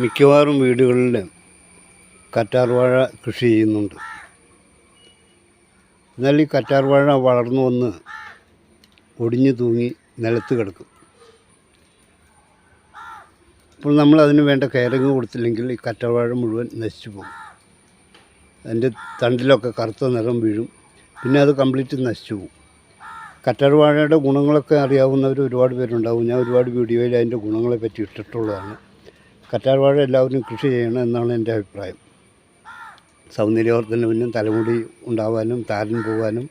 മിക്കവാറും വീടുകളിൽ കറ്റാർവാഴ കൃഷി ചെയ്യുന്നുണ്ട്. എന്നാൽ ഈ കറ്റാർവാഴ വളർന്നു വന്ന് ഒടിഞ്ഞു തൂങ്ങി നിലത്ത് കിടക്കും. അപ്പോൾ നമ്മൾ അതിന് വേണ്ട കെയറിങ് കൊടുത്തില്ലെങ്കിൽ ഈ കറ്റാർവാഴ മുഴുവൻ നശിച്ചു പോകും. അതിന്റെ തണ്ടിലൊക്കെ കറുത്ത നിറം വീഴും. പിന്നെ അത് കംപ്ലീറ്റ് നശിച്ചു പോകും. കറ്റാർവാഴയുടെ ഗുണങ്ങളൊക്കെ അറിയാവുന്നവർ ഒരുപാട് പേരുണ്ടാവും. ഞാൻ ഒരുപാട് വീഡിയോയിൽ അതിന്റെ ഗുണങ്ങളെ പറ്റി ഇട്ടിട്ടുള്ളതാണ്. കറ്റാർവാഴ എല്ലാവരും കൃഷി ചെയ്യണം എന്നാണ് എന്റെ അഭിപ്രായം. സൗന്ദര്യവർദ്ധനവിനും തലമുടി ഉണ്ടാവാനും താരൻ പോകാനും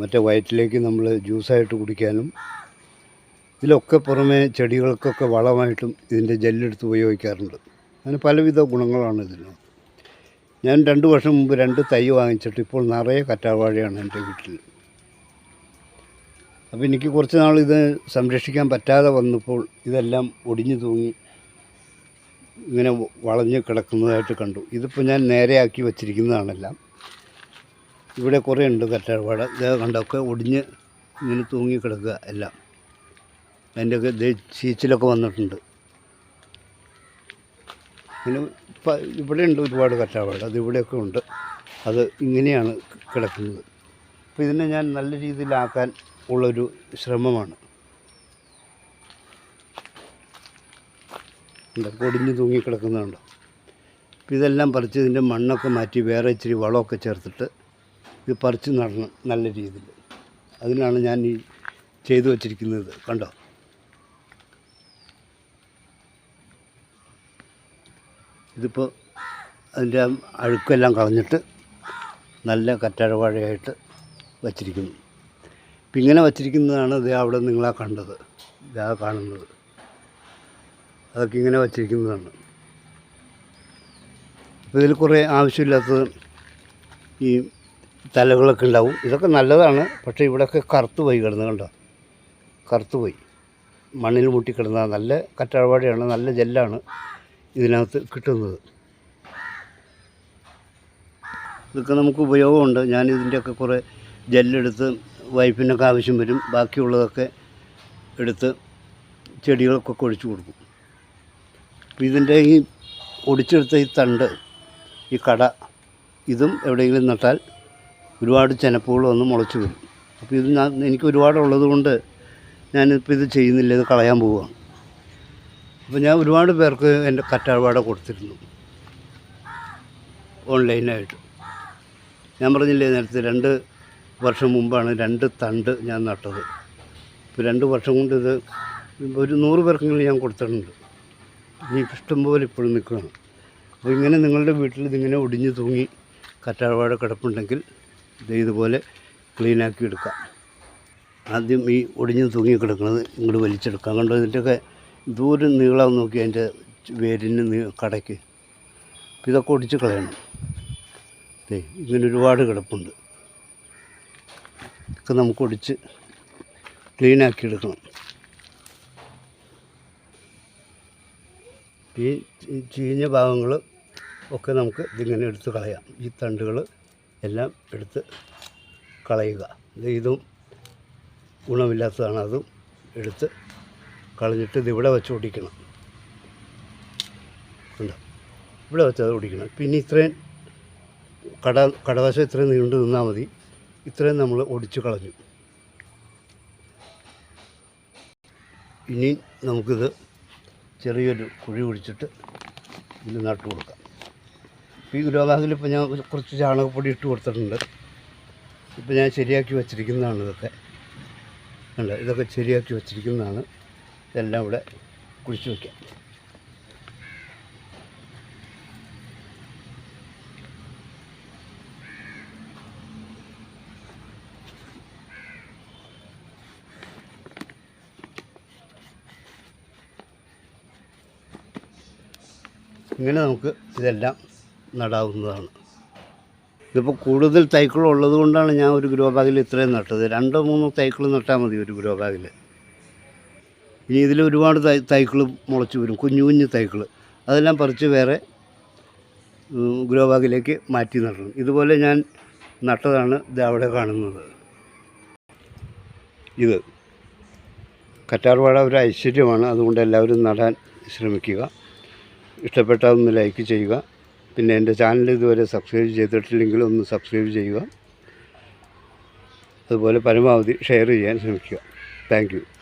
മറ്റേ വയറ്റിലേക്ക് നമ്മൾ ജ്യൂസായിട്ട് കുടിക്കാനും ഇതിലൊക്കെ പുറമെ ചെടികൾക്കൊക്കെ വളമായിട്ടും ഇതിന്റെ ജെല്ലെടുത്ത് ഉപയോഗിക്കാറുണ്ട്. അങ്ങനെ പലവിധ ഗുണങ്ങളാണ് ഇതിന്. ഞാൻ രണ്ട് വർഷം മുമ്പ് രണ്ട് തൈ വാങ്ങിച്ചിട്ട് ഇപ്പോൾ നിറയെ കറ്റാവാഴയാണ് എന്റെ വീട്ടിൽ അപ്പോൾ എനിക്ക് കുറച്ച് നാൾ ഇത് സംരക്ഷിക്കാൻ പറ്റാതെ വന്നപ്പോൾ ഇതെല്ലാം ഒടിഞ്ഞു തൂങ്ങി ഇങ്ങനെ വളഞ്ഞ് കിടക്കുന്നതായിട്ട് കണ്ടു. ഇതിപ്പോൾ ഞാൻ നേരെയാക്കി വച്ചിരിക്കുന്നതാണെല്ലാം. ഇവിടെ കുറേ ഉണ്ട് കറ്റാർവാഴ ഇതൊക്കെ കണ്ടൊക്കെ ഒടിഞ്ഞ് ഇങ്ങനെ തൂങ്ങി കിടക്കുക എല്ലാം. അതിന്റെയൊക്കെ ചീച്ചിലൊക്കെ വന്നിട്ടുണ്ട്. അങ്ങനെ ഇപ്പം ഇവിടെ ഉണ്ട് ഒരുപാട് കറ്റാർവാഴ. അത് ഇവിടെയൊക്കെ ഉണ്ട്. അത് ഇങ്ങനെയാണ് കിടക്കുന്നത്. അപ്പോൾ ഇതിനെ ഞാൻ നല്ല രീതിയിലാക്കാൻ ഉള്ളൊരു ശ്രമമാണ്. എന്താ പൊടിഞ്ഞ് തൂങ്ങിക്കിടക്കുന്നുണ്ടോ അപ്പോൾ ഇതെല്ലാം പറിച്ച് ഇതിന്റെ മണ്ണൊക്കെ മാറ്റി വേറെ ഇച്ചിരി വളമൊക്കെ ചേർത്തിട്ട് ഇത് പറിച്ച് നടണം നല്ല രീതിയിൽ. അതിനാണ് ഞാൻ ഈ ചെയ്തു വച്ചിരിക്കുന്നത്. കണ്ടോ? ഇതിപ്പോൾ അതിന്റെ അഴുക്കെല്ലാം കളഞ്ഞിട്ട് നല്ല കറ്റാഴവാഴയായിട്ട് വച്ചിരിക്കുന്നു. ഇപ്പം ഇങ്ങനെ വച്ചിരിക്കുന്നതാണ് ഇത് അവിടെ നിങ്ങളാ കണ്ടത്. ഇതാ കാണുന്നത്. അതൊക്കെ ഇങ്ങനെ വച്ചിരിക്കുന്നതാണ്. അപ്പോൾ ഇതിൽ കുറേ ആവശ്യമില്ലാത്ത ഈ തലകളൊക്കെ ഉണ്ടാവും. ഇതൊക്കെ നല്ലതാണ്. പക്ഷേ ഇവിടെയൊക്കെ കറുത്ത് പോയി കിടന്ന് കണ്ടോ? കറുത്ത് പോയി. മണ്ണിൽ മുട്ടിക്കിടന്ന നല്ല കറ്റാഴ്വാടയാണ് നല്ല ജെല്ലാണ് ഇതിനകത്ത് കിട്ടുന്നത്. ഇതൊക്കെ നമുക്ക് ഉപയോഗമുണ്ട്. ഞാൻ ഇതിന്റെയൊക്കെ കുറേ ജെല്ലെടുത്ത് വൈപ്പിനൊക്കെ ആവശ്യം വരും. ബാക്കിയുള്ളതൊക്കെ എടുത്ത് ചെടികൾക്കൊക്കെ ഒഴിച്ചു കൊടുക്കും. അപ്പോൾ ഇതിന്റെ ഈ ഒടിച്ചെടുത്ത ഈ തണ്ട് ഈ കട ഇതും എവിടെയെങ്കിലും നട്ടാൽ ഒരുപാട് ചെനപ്പുകൾ വന്ന് മുളച്ച് വരും. അപ്പോൾ ഇത് ഞാൻ എനിക്ക് ഒരുപാടുള്ളത് കൊണ്ട് ഞാനിപ്പോൾ ഇത് ചെയ്യുന്നില്ല ഇത് കളയാൻ പോവുകയാണ്. അപ്പോൾ ഞാൻ ഒരുപാട് പേർക്ക് എന്റെ കറ്റാഴ്വാട കൊടുത്തിരുന്നു. ഓൺലൈനായിട്ട്. ഞാൻ പറഞ്ഞില്ലേ നേരത്തെ രണ്ട് വർഷം മുമ്പാണ് രണ്ട് തണ്ട് ഞാൻ നട്ടത്. ഇപ്പോൾ രണ്ട് വർഷം കൊണ്ട് ഇത് ഒരു നൂറ് പേർക്കെങ്കിലും ഞാൻ കൊടുത്തിട്ടുണ്ട്. ഇനി ഇഷ്ടംപോലെ ഇപ്പോഴും നിൽക്കുകയാണ്. അപ്പോൾ ഇങ്ങനെ നിങ്ങളുടെ വീട്ടിൽ ഇതിങ്ങനെ ഒടിഞ്ഞു തൂങ്ങി കറ്റാർവാഴ കിടപ്പുണ്ടെങ്കിൽ ഇത് ഇതുപോലെ ക്ലീനാക്കി എടുക്കാം ആദ്യം ഈ ഒടിഞ്ഞു തൂങ്ങി കിടക്കുന്നത് ഇങ്ങോട്ട് വലിച്ചെടുക്കാം കണ്ടോ ഇതിന്റെയൊക്കെ ദൂരം നീളം നോക്കി അതിന്റെ വേരിന് കടയ്ക്ക്. ഇതൊക്കെ ഒടിച്ച് കളയണം. ഇങ്ങനെ ഒരുപാട് കിടപ്പുണ്ട്. ഇതൊക്കെ നമുക്ക് ഒടിച്ച് ക്ലീനാക്കി എടുക്കണം. ഈ ചീഞ്ഞ ഭാഗങ്ങൾ ഒക്കെ നമുക്ക് ഇതിങ്ങനെ എടുത്ത് കളയാം. ഈ തണ്ടുകൾ എല്ലാം എടുത്ത് കളയുക. ഇത് ഗുണമില്ലാത്തതാണ്. അതും എടുത്ത് കളഞ്ഞിട്ട് ഇത് ഇവിടെ വെച്ച് ഒടിക്കണം. ഉണ്ട് ഇവിടെ വെച്ച് അത് പിന്നെ ഇത്രയും കട കടവശം ഇത്രയും നീണ്ടു നിന്നാൽ മതി. ഇത്രയും നമ്മൾ ഒടിച്ച് കളഞ്ഞു. ഇനി നമുക്കിത് ചെറിയൊരു കുഴി കുഴിച്ചിട്ട് ഇതിൽ നട്ടു കൊടുക്കാം. ഈ ഗ്രോബാഗിൽ ഇപ്പോൾ ഞാൻ കുറച്ച് ചാണകപ്പൊടി ഇട്ട് കൊടുത്തിട്ടുണ്ട്. ഇപ്പോൾ ഞാൻ ശരിയാക്കി വച്ചിരിക്കുന്നതാണ് ഇതൊക്കെ. ഉണ്ട് ഇതൊക്കെ ശരിയാക്കി വച്ചിരിക്കുന്നതാണ്. ഇതെല്ലാം ഇവിടെ കുഴിച്ച് വയ്ക്കാം ഇങ്ങനെ നമുക്ക് ഇതെല്ലാം നടാവുന്നതാണ്. ഇതിപ്പോൾ കൂടുതൽ തൈക്കളുള്ളത് കൊണ്ടാണ് ഞാൻ ഒരു ഗ്രോ ബാഗിൽ ഇത്രയും നട്ടത്. രണ്ടോ മൂന്നോ തൈക്കൾ നട്ടാൽ മതി ഒരു ഗ്രോ ബാഗിൽ ഇനി ഇതിൽ ഒരുപാട് തൈ തൈക്കൾ മുളച്ച് വരും. കുഞ്ഞു കുഞ്ഞു തൈക്കൾ അതെല്ലാം പറിച്ച് വേറെ ഗ്രോ ബാഗിലേക്ക് മാറ്റി നടണം. ഇതുപോലെ ഞാൻ നട്ടതാണ് ഇത് അവിടെ കാണുന്നത്. ഇത് കറ്റാർവാഴ ഒരു ഐശ്വര്യമാണ്. അതുകൊണ്ട് എല്ലാവരും നടാൻ ശ്രമിക്കുക. ഇഷ്ടപ്പെട്ടാൽ ഒന്ന് ലൈക്ക് ചെയ്യുക. പിന്നെ എന്റെ ചാനൽ ഇതുവരെ സബ്സ്ക്രൈബ് ചെയ്തിട്ടില്ലെങ്കിൽ ഒന്ന് സബ്സ്ക്രൈബ് ചെയ്യുക. അതുപോലെ പരമാവധി ഷെയർ ചെയ്യാൻ ശ്രമിക്കുക. താങ്ക്